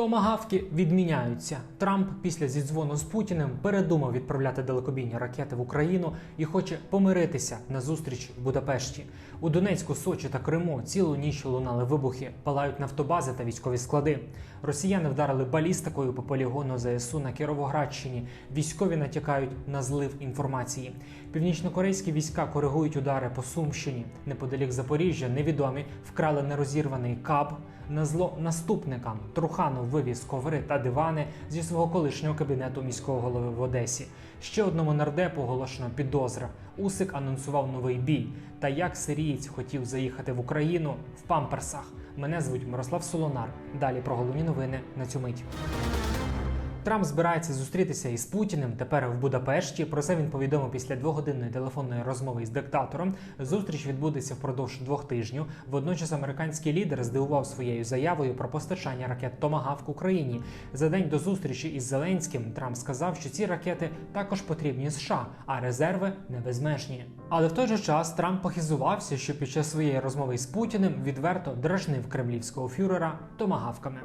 Томагавки відміняються. Трамп після зідзвону з Путіним передумав відправляти далекобійні ракети в Україну і хоче помиритися на зустріч в Будапешті. У Донецьку, Сочі та Криму цілу ніч лунали вибухи, палають нафтобази та військові склади. Росіяни вдарили балістикою по полігону ЗСУ на Кіровоградщині. Військові натякають на злив інформації. Північнокорейські війська коригують удари по Сумщині. Неподалік Запоріжжя невідомі вкрали нерозірваний каб. На зло наступникам Труханов вивіз коври та дивани зі свого колишнього кабінету міського голови в Одесі. Ще одному нардепу оголошено підозра. Усик анонсував новий бій. Та як сирієць хотів заїхати в Україну в памперсах. Мене звуть Мирослав Солонар. Далі про головні новини на цю мить. Трамп збирається зустрітися із Путіним тепер в Будапешті. Про це він повідомив після двогодинної телефонної розмови із диктатором. Зустріч відбудеться впродовж двох тижнів. Водночас американський лідер здивував своєю заявою про постачання ракет Томагавк Україні. За день до зустрічі із Зеленським Трамп сказав, що ці ракети також потрібні США, а резерви не безмежні. Але в той же час Трамп похизувався, що під час своєї розмови з Путіним відверто дражнив кремлівського фюрера томагавками.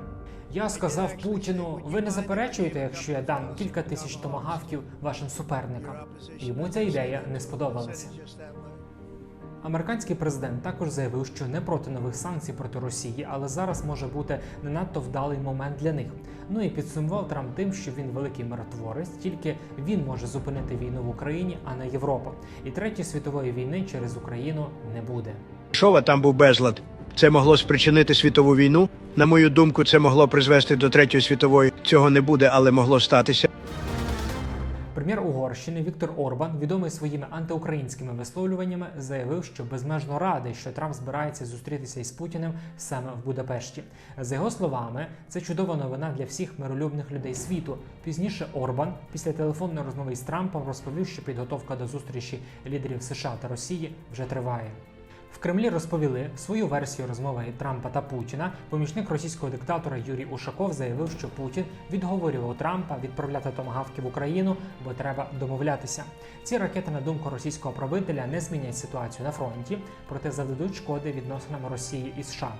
Я сказав Путіну: ви не заперечуєте, якщо я дам кілька тисяч томагавків вашим суперникам. Йому ця ідея не сподобалася. Американський президент також заявив, що не проти нових санкцій проти Росії, але зараз може бути не надто вдалий момент для них. Ну і підсумував Трамп тим, що він великий миротворець, тільки він може зупинити війну в Україні, а не Європа. І третьої світової війни через Україну не буде. Шова там був безлад. Це могло спричинити світову війну. На мою думку, це могло призвести до третьої світової. Цього не буде, але могло статися. Прем'єр Угорщини Віктор Орбан, відомий своїми антиукраїнськими висловлюваннями, заявив, що безмежно радий, що Трамп збирається зустрітися із Путіним саме в Будапешті. За його словами, це чудова новина для всіх миролюбних людей світу. Пізніше Орбан, після телефонної розмови з Трампом, розповів, що підготовка до зустрічі лідерів США та Росії вже триває. В Кремлі розповіли свою версію розмови Трампа та Путіна. Помічник російського диктатора Юрій Ушаков заявив, що Путін відговорював Трампа відправляти томагавки в Україну, бо треба домовлятися. Ці ракети, на думку російського правителя, не змінять ситуацію на фронті, проте завдадуть шкоди відносинам Росії і США.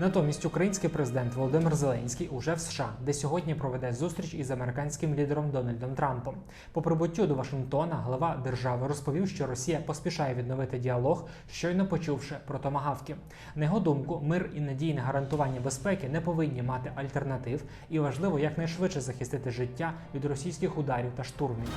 Натомість український президент Володимир Зеленський уже в США, де сьогодні проведе зустріч із американським лідером Дональдом Трампом. По прибуттю до Вашингтона глава держави розповів, що Росія поспішає відновити діалог, щойно почувши про томагавки. На його думку, мир і надійне гарантування безпеки не повинні мати альтернатив, і важливо якнайшвидше захистити життя від російських ударів та штурмів.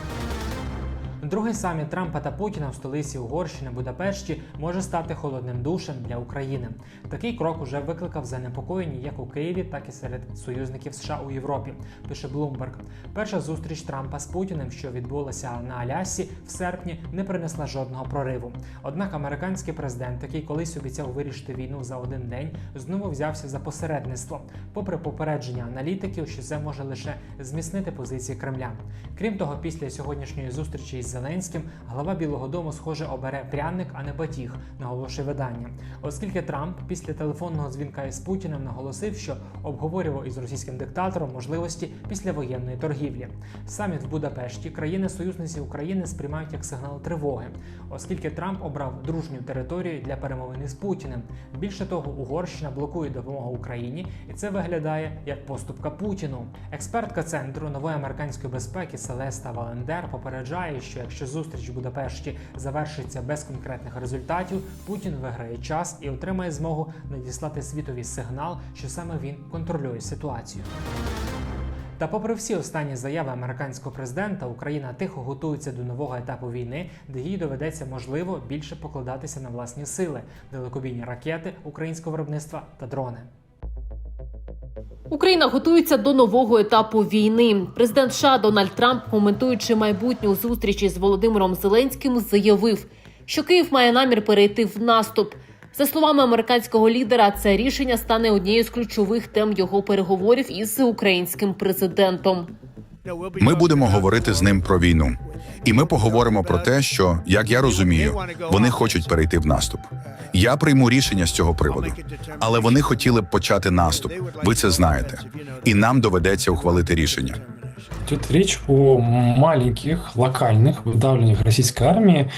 Другий саміт Трампа та Путіна в столиці Угорщини Будапешті може стати холодним душем для України. Такий крок уже викликав занепокоєння як у Києві, так і серед союзників США у Європі. Пише Bloomberg. Перша зустріч Трампа з Путіним, що відбулася на Алясі в серпні, не принесла жодного прориву. Однак американський президент, який колись обіцяв вирішити війну за один день, знову взявся за посередництво, попри попередження аналітиків, що це може лише зміцнити позиції Кремля. Крім того, після сьогоднішньої зустрічі із Зеленським глава Білого Дому, схоже, обере пряник, а не батіг, наголошує видання. Оскільки Трамп після телефонного дзвінка із Путіним наголосив, що обговорював із російським диктатором можливості післявоєнної торгівлі. Саміт в Будапешті країни-союзниці України сприймають як сигнал тривоги, оскільки Трамп обрав дружню територію для перемовини з Путіним. Більше того, Угорщина блокує допомогу Україні, і це виглядає як поступка Путіну. Експертка центру нової американської безпеки Селеста Валендер попереджає, що якщо зустріч в Будапешті завершиться без конкретних результатів, Путін виграє час і отримає змогу надіслати світові сигнал, що саме він контролює ситуацію. Та, попри всі останні заяви американського президента, Україна тихо готується до нового етапу війни, де їй доведеться можливо більше покладатися на власні сили, далекобійні ракети українського виробництва та дрони. Україна готується до нового етапу війни. Президент США Дональд Трамп, коментуючи майбутню зустріч із Володимиром Зеленським, заявив, що Київ має намір перейти в наступ. За словами американського лідера, це рішення стане однією з ключових тем його переговорів із українським президентом. Ми будемо говорити з ним про війну, і ми поговоримо про те, що як я розумію, вони хочуть перейти в наступ. Я прийму рішення з цього приводу, але вони хотіли б почати наступ. Ви це знаєте, і нам доведеться ухвалити рішення. Тут речь о маленьких локальных видавленнях российской армии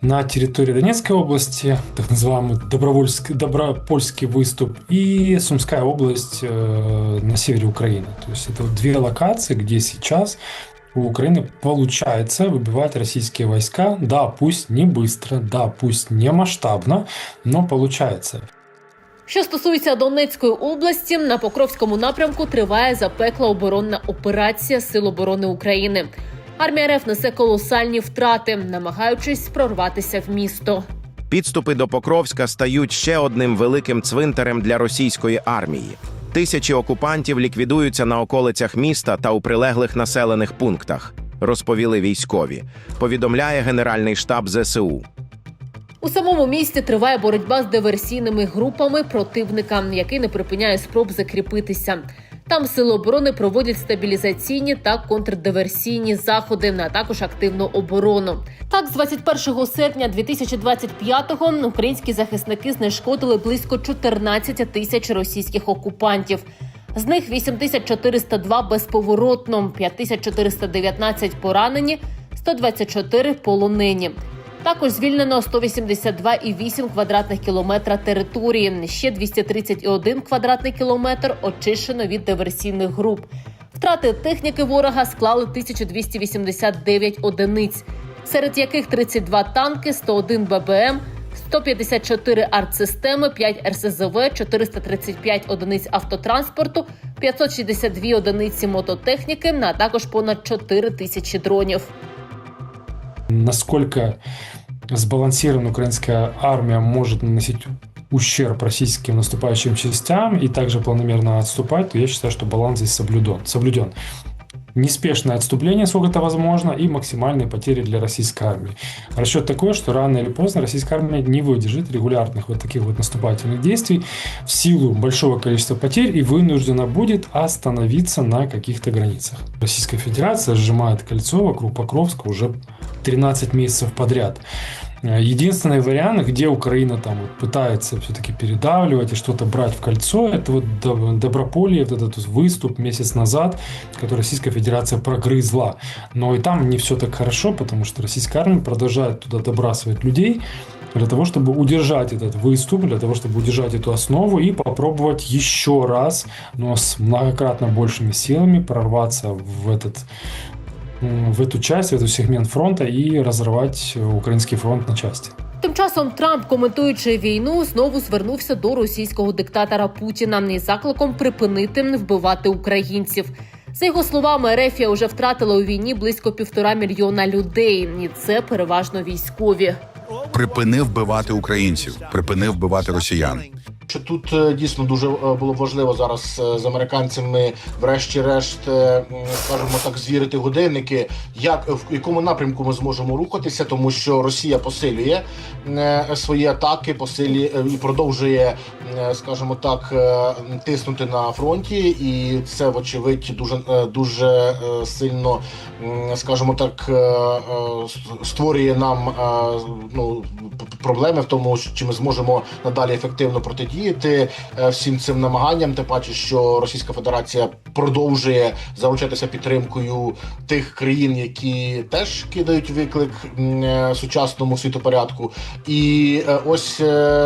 на территории Донецкой области, так называемый добровольский, добропольский выступ, и Сумская область э, на севере Украины. То есть это вот две локации, где сейчас у Украины получается выбивать российские войска. Да, пусть не быстро, да, пусть не масштабно, но получается. Що стосується Донецької області, на Покровському напрямку триває запекла оборонна операція Сил оборони України. Армія РФ несе колосальні втрати, намагаючись прорватися в місто. Підступи до Покровська стають ще одним великим цвинтарем для російської армії. Тисячі окупантів ліквідуються на околицях міста та у прилеглих населених пунктах, розповіли військові. Повідомляє Генеральний штаб ЗСУ. У самому місті триває боротьба з диверсійними групами противника, який не припиняє спроб закріпитися. Там сили оборони проводять стабілізаційні та контрдиверсійні заходи, а також активну оборону. Так, з 21 серпня 2025-го українські захисники знешкодили близько 14 тисяч російських окупантів. З них 8402 безповоротно, 5419 поранені, 124 полонені. Також звільнено 182,8 квадратних кілометра території. Ще 231 квадратний кілометр очищено від диверсійних груп. Втрати техніки ворога склали 1289 одиниць, серед яких 32 танки, 101 ББМ, 154 артсистеми, 5 РСЗВ, 435 одиниць автотранспорту, 562 одиниці мототехніки, а також понад 4 тисячі дронів. Насколько сбалансирована украинская армия может наносить ущерб российским наступающим частям и также планомерно отступать, то я считаю, что баланс здесь соблюден. соблюден. Неспешное отступление, сколько это возможно, и максимальные потери для российской армии. Расчет такой, что рано или поздно российская армия не выдержит регулярных вот таких вот наступательных действий в силу большого количества потерь и вынуждена будет остановиться на каких-то границах. Российская Федерация сжимает кольцо вокруг Покровска уже 13 месяцев подряд. Единственный вариант, где Украина там вот пытается все-таки передавливать и что-то брать в кольцо, это вот Доб- Доброполье, вот этот выступ месяц назад, который Российская Федерация прогрызла. Но и там не все так хорошо, потому что российская армия продолжает туда добрасывать людей для того, чтобы удержать этот выступ, для того, чтобы удержать эту основу и попробовать еще раз, но с многократно большими силами прорваться в этот в эту часть, в этот сегмент фронта и разорвать э, украинский фронт на части. Тим часом Трамп, коментуючи війну, знову звернувся до російського диктатора Путіна із закликом припинити вбивати українців. За його словами, Ерефія вже втратила у війні близько півтора мільйона людей, і це переважно військові. Припини вбивати українців, припини вбивати росіян. Що тут е, дійсно дуже е, було важливо зараз е, з американцями, врешті-решт, скажімо так, звірити годинники, як в якому напрямку ми зможемо рухатися, тому що Росія посилює свої атаки, посилює і продовжує, скажімо так, тиснути на фронті, і це вочевидь дуже дуже сильно, скажімо так, створює нам ну проблеми в тому, чи ми зможемо надалі ефективно протидіяти е, всім цим намаганням. Тим паче, що Російська Федерація продовжує заручатися підтримкою тих країн, які теж кидають виклик е, сучасному світопорядку. І е, ось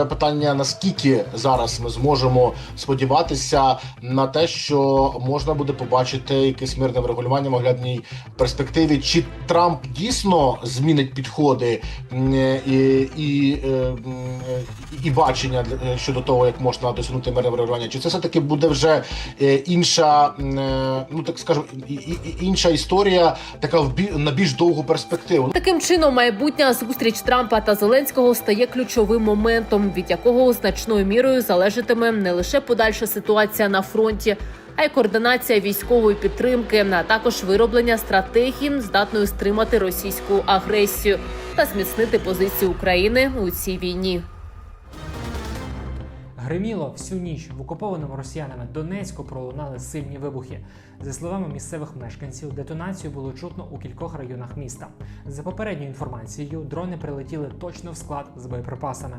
питання: наскільки зараз ми зможемо сподіватися на те, що можна буде побачити якесь мирне врегулювання в оглядній перспективі, чи Трамп дійсно змінить підходи е, і, і, е, е, і бачення для- щодо того, як можна досягнути мирне врегулювання, чи це все таки буде вже е, інша, е, ну так скажемо, інша історія, така в на більш довгу перспективу. Таким чином, майбутня зустріч Трампа та Зеленського стає ключовим моментом, від якого значною мірою залежатиме не лише подальша ситуація на фронті, а й координація військової підтримки, а також вироблення стратегії, здатної стримати російську агресію та зміцнити позицію України у цій війні. Гриміло всю ніч в окупованому росіянами Донецьку пролунали сильні вибухи. За словами місцевих мешканців, детонацію було чутно у кількох районах міста. За попередньою інформацією, дрони прилетіли точно в склад з боєприпасами.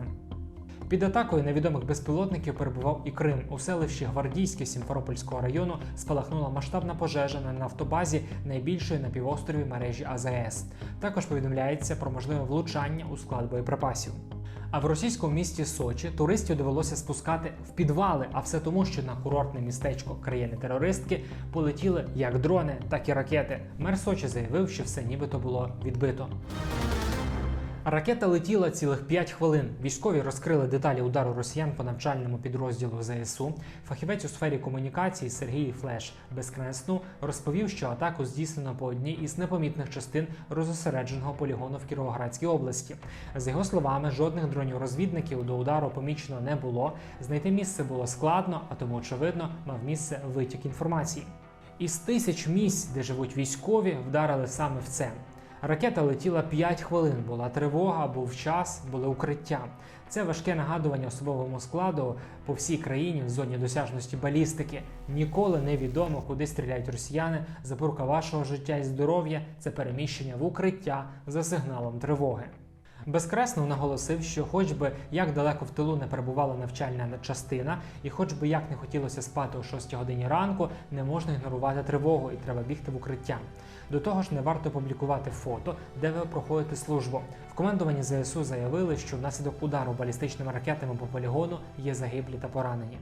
Під атакою невідомих безпілотників перебував і Крим. У селищі Гвардійське Сімферопольського району спалахнула масштабна пожежа на нафтобазі найбільшої на півострові мережі АЗС. Також повідомляється про можливе влучання у склад боєприпасів. А в російському місті Сочі туристів довелося спускати в підвали, а все тому, що на курортне містечко країни-терористки полетіли як дрони, так і ракети. Мер Сочі заявив, що все нібито було відбито. Ракета летіла цілих 5 хвилин. Військові розкрили деталі удару росіян по навчальному підрозділу ЗСУ. Фахівець у сфері комунікації Сергій Флеш Безкресну розповів, що атаку здійснено по одній із непомітних частин розосередженого полігону в Кіровоградській області. За його словами, жодних дронів-розвідників до удару помічено не було. Знайти місце було складно, а тому очевидно мав місце витік інформації. Із тисяч місць, де живуть військові, вдарили саме в це. Ракета летіла 5 хвилин, була тривога, був час, були укриття. Це важке нагадування особовому складу по всій країні в зоні досяжності балістики. Ніколи не відомо, куди стріляють росіяни. Запорука вашого життя і здоров'я це переміщення в укриття за сигналом тривоги. Безкресно наголосив, що хоч би як далеко в тилу не перебувала навчальна частина, і хоч би як не хотілося спати о 6 годині ранку, не можна ігнорувати тривогу і треба бігти в укриття. До того ж, не варто публікувати фото, де ви проходите службу. В командуванні ЗСУ заявили, що внаслідок удару балістичними ракетами по полігону є загиблі та поранені.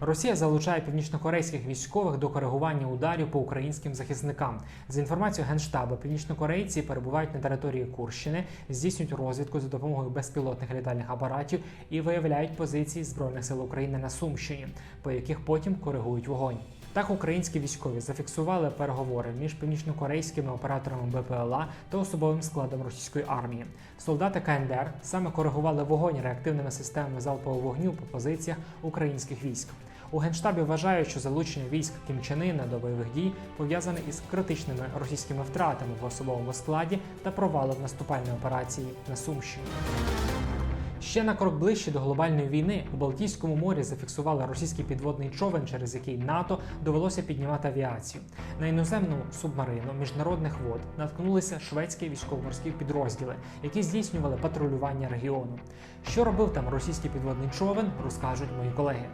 Росія залучає північнокорейських військових до коригування ударів по українським захисникам. За інформацією генштабу, північнокорейці перебувають на території Курщини, здійснюють розвідку за допомогою безпілотних літальних апаратів і виявляють позиції збройних сил України на Сумщині, по яких потім коригують вогонь. Так, українські військові зафіксували переговори між північнокорейськими операторами БПЛА та особовим складом російської армії. Солдати КНДР саме коригували вогонь реактивними системами залпового вогню по позиціях українських військ. У генштабі вважають, що залучення військ Кімчанина до бойових дій пов'язане із критичними російськими втратами в особовому складі та провалом наступальної операції на Сумщині. Ще на крок ближче до глобальної війни у Балтійському морі зафіксували російський підводний човен, через який НАТО довелося піднімати авіацію. На іноземну субмарину міжнародних вод наткнулися шведські військово-морські підрозділи, які здійснювали патрулювання регіону. Що робив там російський підводний човен, розкажуть мої колеги.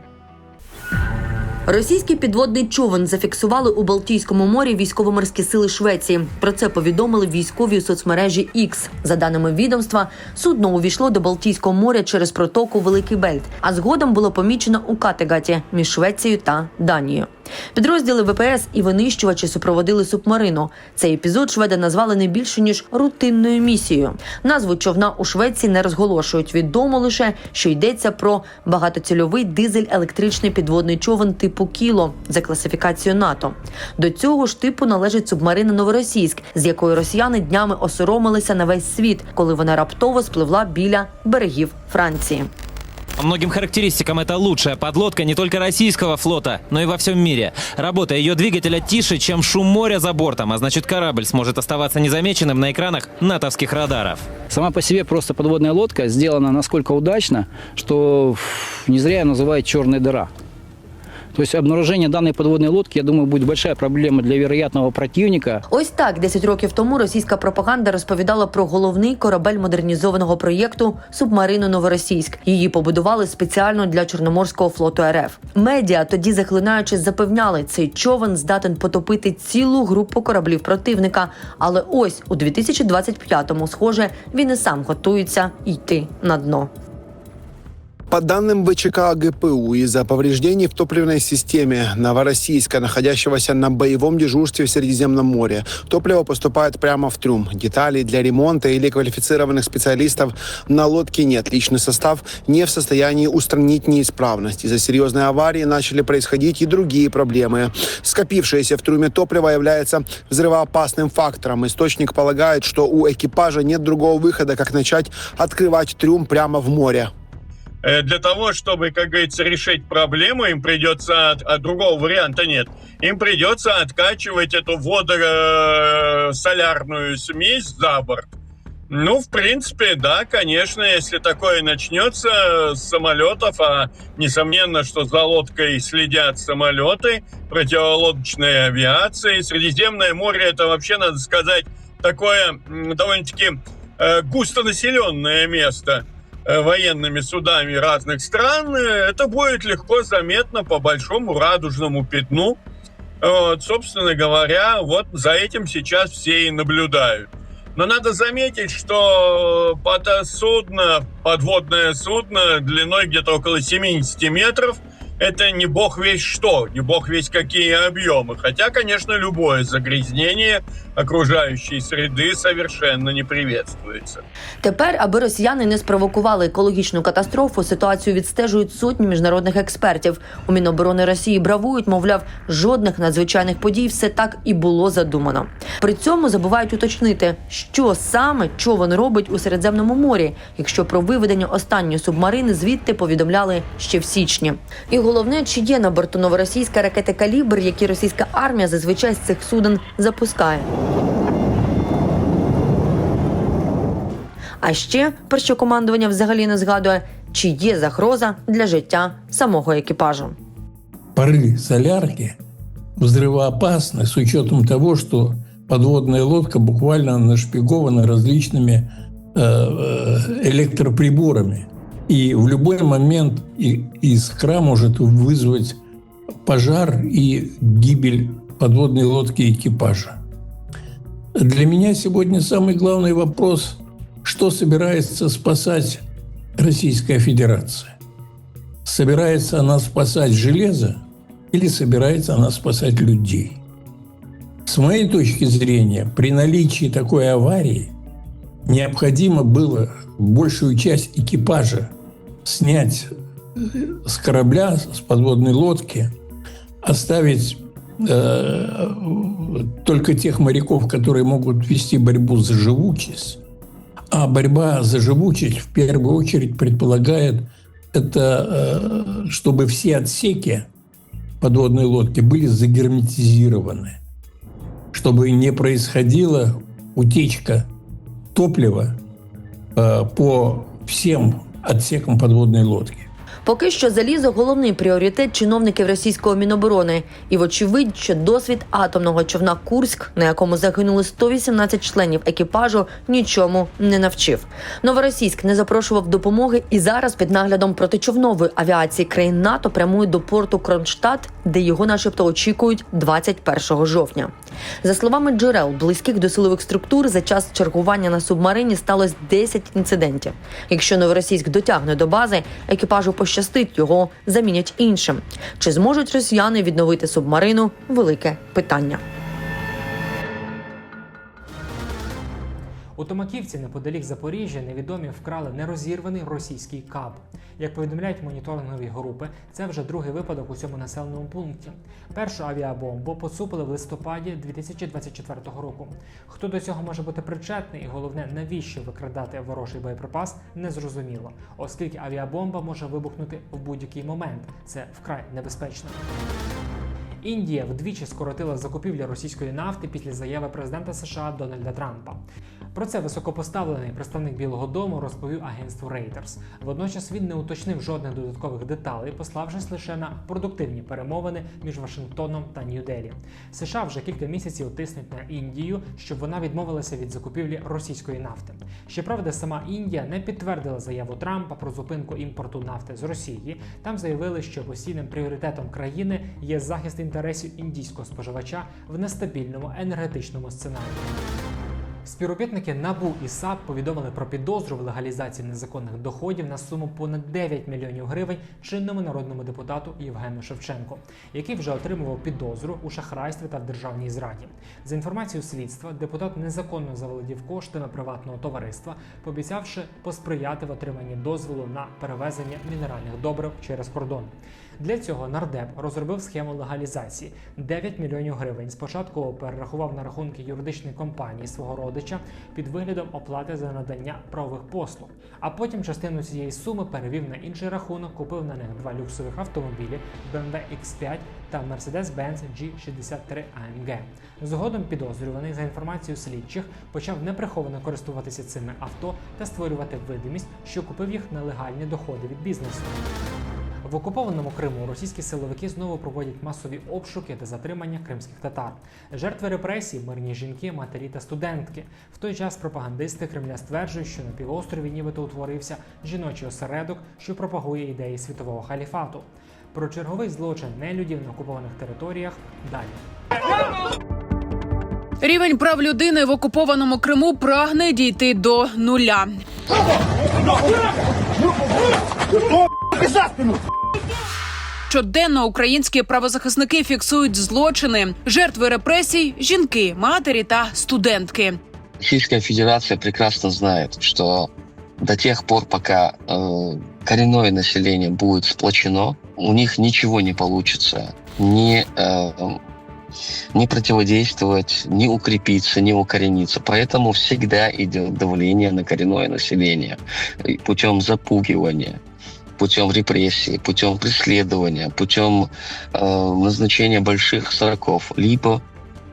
Російський підводний човен зафіксували у Балтійському морі військово-морські сили Швеції. Про це повідомили військові у соцмережі X. За даними відомства, судно увійшло до Балтійського моря через протоку Великий Бельт, а згодом було помічено у Категаті між Швецією та Данією. Підрозділи ВПС і винищувачі супроводили субмарину. Цей епізод шведи назвали не більше ніж рутинною місією. Назву човна у Швеції не розголошують. Відомо лише, що йдеться про багатоцільовий дизель-електричний підводний човен типу Кіло за класифікацією НАТО. До цього ж типу належить субмарина Новоросійськ, з якої росіяни днями осоромилися на весь світ, коли вона раптово спливла біля берегів Франції. По многим характеристикам это лучшая подлодка не только российского флота, но и во всем мире. Работа ее двигателя тише, чем шум моря за бортом, а значит корабль сможет оставаться незамеченным на экранах натовских радаров. Сама по себе просто подводная лодка сделана насколько удачно, что ф, не зря ее называют черная дыра. То есть обнаружение данной подводной лодки, я думаю, будет большая проблема для вероятного противника. Ось так 10 років тому російська пропаганда розповідала про головний корабель модернізованого проєкту субмарину Новоросійськ. Її побудували спеціально для Чорноморського флоту РФ. Медіа тоді захлинаючись запевняли, цей човен здатен потопити цілу групу кораблів противника. Але ось у 2025-му, схоже, він і сам готується йти на дно. По данным ВЧК ГПУ, из-за повреждений в топливной системе Новороссийска, находящегося на боевом дежурстве в Средиземном море, топливо поступает прямо в трюм. Деталей для ремонта или квалифицированных специалистов на лодке нет. Личный состав не в состоянии устранить неисправность. Из-за серьезной аварии начали происходить и другие проблемы. Скопившееся в трюме топливо является взрывоопасным фактором. Источник полагает, что у экипажа нет другого выхода, как начать открывать трюм прямо в море. Э, для того, чтобы, как говорится, решить проблему, им придется, а другого варианта нет, им придется откачивать эту водосолярную смесь за борт. Ну, в принципе, да, конечно, если такое начнется с самолетов, а несомненно, что за лодкой следят самолеты, противолодочная авиация. Средиземное море это вообще, надо сказать, такое довольно-таки э, густонаселенное место. Э, военными судами разных стран, э, это будет легко заметно по большому радужному пятну. Вот, собственно говоря, вот за этим сейчас все и наблюдают. Но надо заметить, что под судно, подводное судно длиной где-то около 70 метров, это не бог весь что, не бог весь какие объемы. Хотя, конечно, любое загрязнение окружающей среды совершенно не приветствуется. Тепер, аби росіяни не спровокували екологічну катастрофу, ситуацію відстежують сотні міжнародних експертів. У Міноборони Росії бравують, мовляв, жодних надзвичайних подій все так і було задумано. При цьому забувають уточнити, що саме човен робить у Середземному морі, якщо про виведення останньої субмарини звідти повідомляли ще в січні. І головне, чи є на борту новоросійська ракети калібр, які російська армія зазвичай з цих суден запускає. А ще про що командування взагалі не згадує, чи є загроза для життя самого екіпажу. Пары солярки взрывоопасны с учетом того, что подводная лодка буквально нашпигована различными э, э, электроприборами. И в любой момент и- искра может вызвать пожар и гибель подводной лодки и экипажа. Для меня сегодня самый главный вопрос, что собирается спасать Российская Федерация. Собирается она спасать железо или собирается она спасать людей? С моей точки зрения, при наличии такой аварии необходимо было большую часть экипажа снять с корабля, с подводной лодки, оставить э, только тех моряков, которые могут вести борьбу за живучесть. А борьба за живучесть в первую очередь предполагает это, э, чтобы все отсеки подводной лодки были загерметизированы, чтобы не происходила утечка топлива э, по всем отсекам подводной лодки. Поки що залізо головний пріоритет чиновників російського міноборони, і вочевидь, що досвід атомного човна Курськ, на якому загинули 118 членів екіпажу, нічому не навчив. Новоросійськ не запрошував допомоги, і зараз під наглядом протичовнової авіації країн НАТО прямує до порту Кронштадт, де його, начебто, очікують 21 жовтня. За словами джерел, близьких до силових структур, за час чергування на субмарині сталося 10 інцидентів. Якщо новоросійськ дотягне до бази, екіпажу пощастить, його замінять іншим. Чи зможуть росіяни відновити субмарину? Велике питання. У Томаківці, неподалік Запоріжжя, невідомі вкрали нерозірваний російський каб. Як повідомляють моніторингові групи, це вже другий випадок у цьому населеному пункті. Першу авіабомбу поцупили в листопаді 2024 року. Хто до цього може бути причетний, і головне, навіщо викрадати ворожий боєприпас, незрозуміло, оскільки авіабомба може вибухнути в будь-який момент. Це вкрай небезпечно. Індія вдвічі скоротила закупівлі російської нафти після заяви президента США Дональда Трампа. Про це високопоставлений представник Білого Дому розповів агентству Reuters. Водночас він не уточнив жодних додаткових деталей, пославшись лише на продуктивні перемовини між Вашингтоном та Нью-Делі. США вже кілька місяців тиснуть на Індію, щоб вона відмовилася від закупівлі російської нафти. Щоправда, сама Індія не підтвердила заяву Трампа про зупинку імпорту нафти з Росії. Там заявили, що постійним пріоритетом країни є захист інтересів індійського споживача в нестабільному енергетичному сценарії. Співробітники НАБУ і САП повідомили про підозру в легалізації незаконних доходів на суму понад 9 мільйонів гривень чинному народному депутату Євгену Шевченку, який вже отримував підозру у шахрайстві та в державній зраді. За інформацією слідства, депутат незаконно заволодів коштами приватного товариства, пообіцявши посприяти в отриманні дозволу на перевезення мінеральних добрив через кордон. Для цього нардеп розробив схему легалізації 9 мільйонів гривень. Спочатку перерахував на рахунки юридичної компанії свого родича під виглядом оплати за надання правових послуг. А потім частину цієї суми перевів на інший рахунок, купив на них два люксових автомобілі BMW X5 та Mercedes-Benz G63 AMG. Згодом підозрюваний за інформацією слідчих почав неприховано користуватися цими авто та створювати видимість, що купив їх на легальні доходи від бізнесу. В окупованому Криму російські силовики знову проводять масові обшуки та затримання кримських татар. Жертви репресій, мирні жінки, матері та студентки. В той час пропагандисти Кремля стверджують, що на півострові нібито утворився жіночий осередок, що пропагує ідеї світового халіфату. Про черговий злочин нелюдів на окупованих територіях далі. Рівень прав людини в окупованому Криму прагне дійти до нуля. Щоденно українські правозахисники фіксують злочини, жертви репресій, жінки, матері та студентки. Российская Федерация прекрасно знает, что до тех пор, пока э, коренное население будет сплочено, у них ничего не ни, э, ни противодействовать, ни укрепиться, ни укорениться. Поэтому всегда идет давление на коренное население путем запугивания путем репрессий, путем преследования, путем э, назначения больших сроков, либо,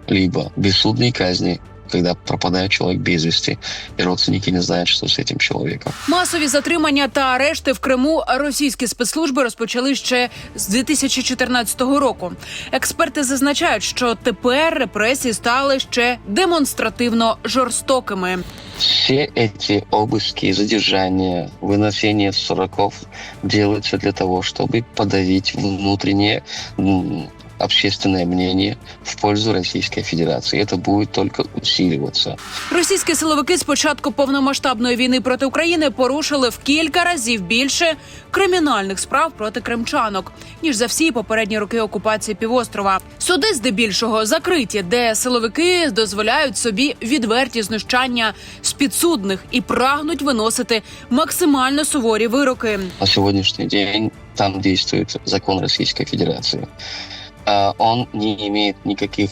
либо бессудной казни, когда пропадает человек без вести, и родственники не знают, что с этим человеком. Масові затримання та арешти в Криму російські спецслужби розпочали ще з 2014 року. Експерти зазначають, що тепер репресії стали ще демонстративно жорстокими. Все эти обыски, задержания, выносение сроков делаются для того, чтобы подавить внутреннее м, общественное мнение в пользу Российской Федерации. Это будет только усиливаться. Російські силовики з початку повномасштабної війни проти України порушили в кілька разів більше кримінальних справ проти кримчанок ніж за всі попередні роки окупації півострова. Суди здебільшого закриті, де силовики дозволяють собі відверті знущання з підсудних і прагнуть виносити максимально суворі вироки. На сегодняшний день там действует закон Российской Федерации. А Он не имеет никаких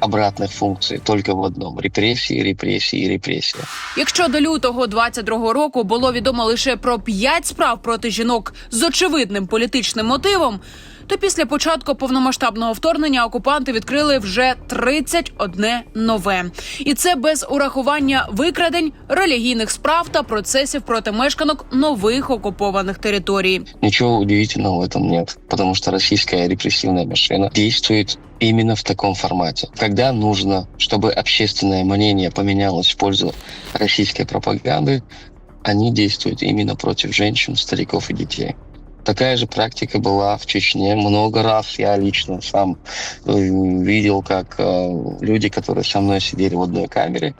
обратних функцій, тільки в одному репресії, репресії, репресії. Якщо до лютого 22-го року було відомо лише про п'ять справ проти жінок з очевидним політичним мотивом, то після початку повномасштабного вторгнення окупанти відкрили вже 31 нове, і це без урахування викрадень, релігійних справ та процесів проти мешканок нових окупованих територій. Ничего удивительного в этом нет, потому что российская репрессивная машина действует именно в таком формате. Когда нужно, чтобы общественное мнение поменялось в пользу российской пропаганды, они действуют именно против женщин, стариков и детей. Такая же практика была в Чечне много раз. Я лично сам э, видел, как э, люди, которые со мной сидели в одной камере,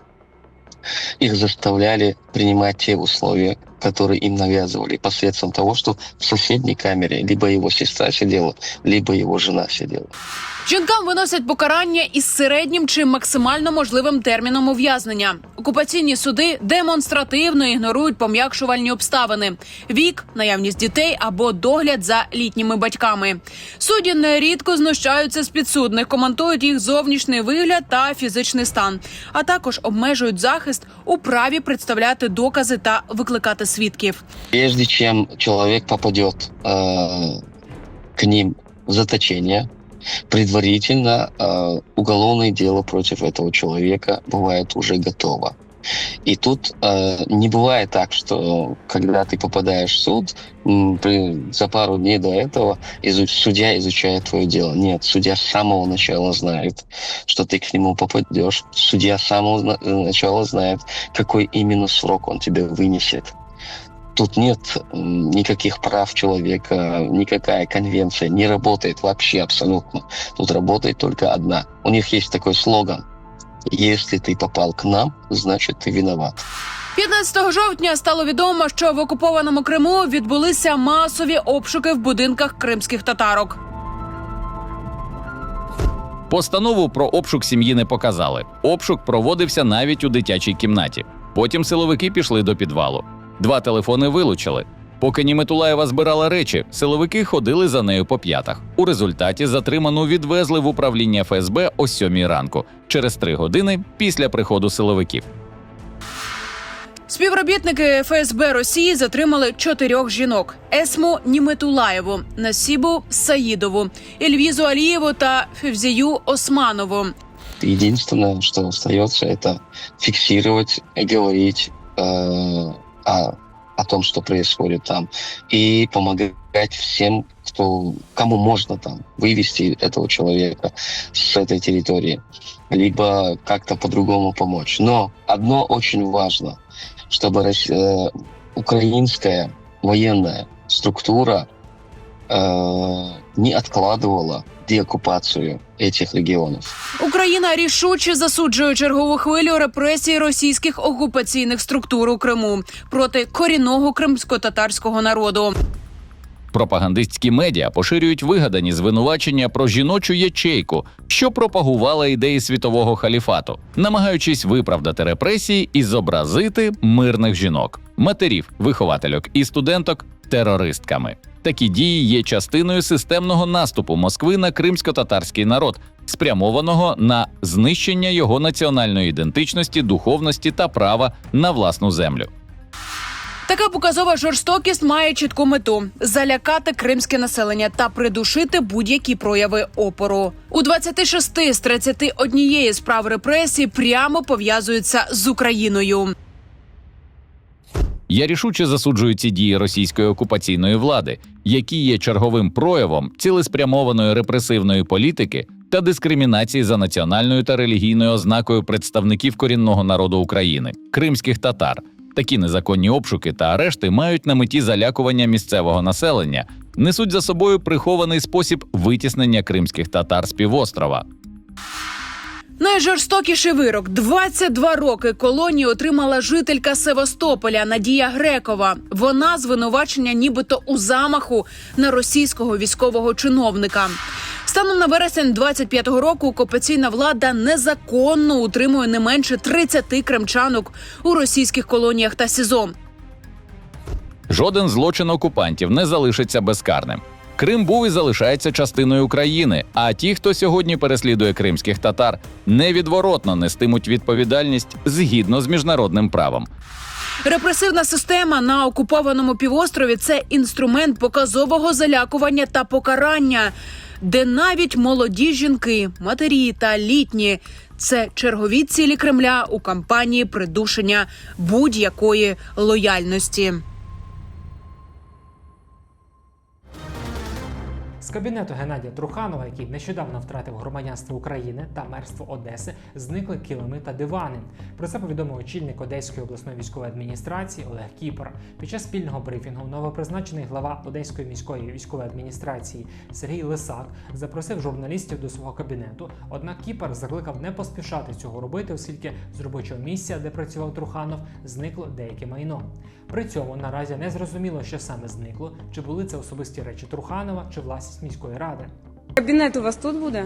их заставляли принимать те условия, которые им навязывали посредством того, что в соседней камере либо его сестра сидела, либо его жена сидела. Жінкам виносять покарання із середнім чи максимально можливим терміном ув'язнення. Окупаційні суди демонстративно ігнорують пом'якшувальні обставини: вік, наявність дітей або догляд за літніми батьками. Судді нерідко знущаються з підсудних, коментують їх зовнішній вигляд та фізичний стан, а також обмежують захист у праві представляти докази та викликати свідків. Прежде чем человек попадет э, к ним в заточение, предварительно э, уголовное дело против этого человека бывает уже готово. И тут э, не бывает так, что когда ты попадаешь в суд, при- за пару дней до этого изуч- судья изучает твое дело. Нет, судья с самого начала знает, что ты к нему попадешь. Судья с самого э, начала знает, какой именно срок он тебе вынесет. Тут нет никаких прав человека, никакая конвенция не работает вообще абсолютно. Тут работает только одна. У них есть такой слоган. Если ты попал к нам, значит ты виноват. 15 жовтня стало відомо, що в окупованому Криму відбулися масові обшуки в будинках кримських татарок. Постанову про обшук сім'ї не показали. Обшук проводився навіть у дитячій кімнаті. Потім силовики пішли до підвалу. Два телефони вилучили. Поки Німетулаєва збирала речі, силовики ходили за нею по п'ятах. У результаті затриману відвезли в управління ФСБ о сьомій ранку, через три години після приходу силовиків. Співробітники ФСБ Росії затримали чотирьох жінок: Есму Німетулаєву, Насібу Саїдову, Ельвізу Алієву та Февзію Османову. Единственное, что остается, это фиксировать и говорить э, о о том, что происходит там, и помогать всем, кто, кому можно там вывести этого человека с этой территории, либо как-то по-другому помочь. Но одно очень важно, чтобы э, украинская военная структура не откладывала деоккупацию этих регионов. Україна рішуче засуджує чергову хвилю репресій російських окупаційних структур у Криму проти корінного кримсько-татарського народу. Пропагандистські медіа поширюють вигадані звинувачення про жіночу ячейку, що пропагувала ідеї світового халіфату, намагаючись виправдати репресії і зобразити мирних жінок, матерів, виховательок і студенток терористками. Такі дії є частиною системного наступу Москви на кримсько-татарський народ, спрямованого на знищення його національної ідентичності, духовності та права на власну землю. Така показова жорстокість має чітку мету залякати кримське населення та придушити будь-які прояви опору. У 26 з 31 справ репресій прямо пов'язуються з Україною. Я рішуче засуджую ці дії російської окупаційної влади, які є черговим проявом цілеспрямованої репресивної політики та дискримінації за національною та релігійною ознакою представників корінного народу України кримських татар. Такі незаконні обшуки та арешти мають на меті залякування місцевого населення, несуть за собою прихований спосіб витіснення кримських татар з півострова. Найжорстокіший вирок 22 роки колонії отримала жителька Севастополя Надія Грекова. Вона звинувачення, нібито у замаху на російського військового чиновника. Станом на вересень 25-го року окупаційна влада незаконно утримує не менше 30 кримчанок у російських колоніях та СІЗО. Жоден злочин окупантів не залишиться безкарним. Крим був і залишається частиною України. А ті, хто сьогодні переслідує кримських татар, невідворотно нестимуть відповідальність згідно з міжнародним правом. Репресивна система на окупованому півострові це інструмент показового залякування та покарання, де навіть молоді жінки, матері та літні це чергові цілі Кремля у кампанії придушення будь-якої лояльності. З кабінету Геннадія Труханова, який нещодавно втратив громадянство України та мерство Одеси, зникли килими та дивани. Про це повідомив очільник Одеської обласної військової адміністрації Олег Кіпер. Під час спільного брифінгу новопризначений глава Одеської міської військової адміністрації Сергій Лисак запросив журналістів до свого кабінету. Однак Кіпер закликав не поспішати цього робити, оскільки з робочого місця, де працював Труханов, зникло деяке майно. При цьому наразі не зрозуміло, що саме зникло, чи були це особисті речі Труханова, чи власність міської ради. Кабінет у вас тут буде?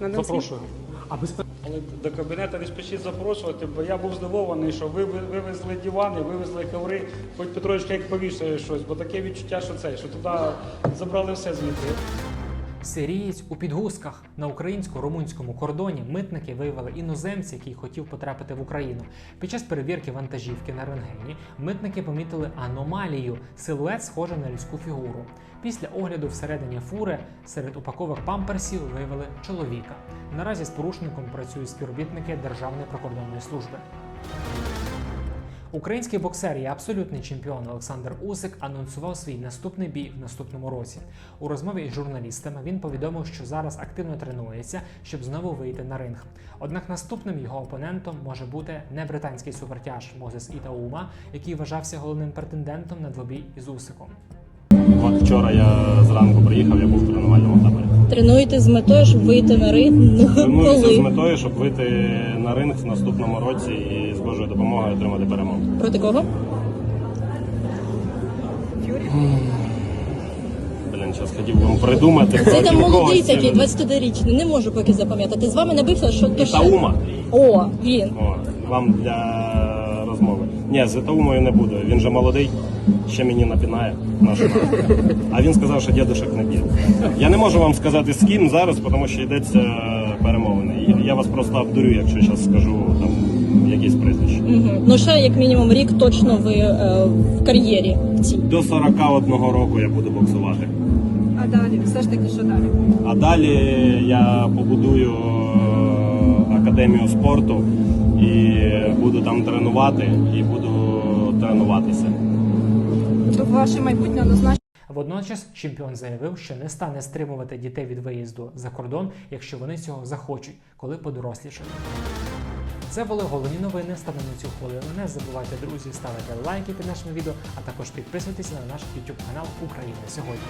На а без Але до кабінету не спішіть запрошувати, бо я був здивований, що ви ви- вивезли дивани, вивезли коври, хоч Петрович як повішає щось, бо таке відчуття, що це, що туди забрали все звідти. Сирієць у підгузках на українсько-румунському кордоні митники виявили іноземця, який хотів потрапити в Україну. Під час перевірки вантажівки на рентгені митники помітили аномалію силует, схожий на людську фігуру. Після огляду всередині фури серед упаковок памперсів виявили чоловіка. Наразі з порушником працюють співробітники Державної прикордонної служби. Український боксер і абсолютний чемпіон Олександр Усик анонсував свій наступний бій в наступному році. У розмові із журналістами він повідомив, що зараз активно тренується, щоб знову вийти на ринг. Однак наступним його опонентом може бути не британський супертяж Мозес Ітаума, який вважався головним претендентом на двобій із Усиком. От вчора я зранку приїхав, я був в тренувальному таборі. Тренуєте з метою, щоб вийти на ринг? Тренуюся з метою, щоб вийти на ринг в наступному році і з Божою допомогою отримати перемогу. Проти кого? Блін, зараз хотів вам придумати. Це там молодий такий, 21-річний, не можу поки запам'ятати. З вами не бився, що то ще? Ітаума. О, він. О, вам для розмови. Ні, з Ітаумою не буду. Він же молодий, ще мені напінає. маму. А він сказав, що дідушек не б'є. Я не можу вам сказати з ким зараз, тому що йдеться перемовини. Я вас просто обдурю, якщо зараз скажу там якісь прізвища. Угу. Ну ще як мінімум рік точно ви е, в кар'єрі цій. До 41 року я буду боксувати. А далі, все ж таки, що далі? А далі я побудую е, академію спорту і буду там тренувати, і буду тренуватися. Ваше майбутнє однозначно. Водночас чемпіон заявив, що не стане стримувати дітей від виїзду за кордон, якщо вони цього захочуть, коли подорослішають. Це були головні новини. Станом на цю хвилину. Не забувайте, друзі, ставити лайки під нашим відео, а також підписуйтесь на наш YouTube канал Україна сьогодні.